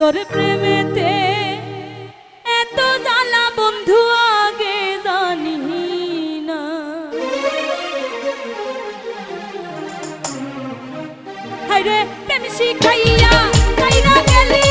তোর প্রেমেতে এত জ্বালা বন্ধু আগে জানি না। হাইরে প্রেম শিখাইয়া খাইরা গেলি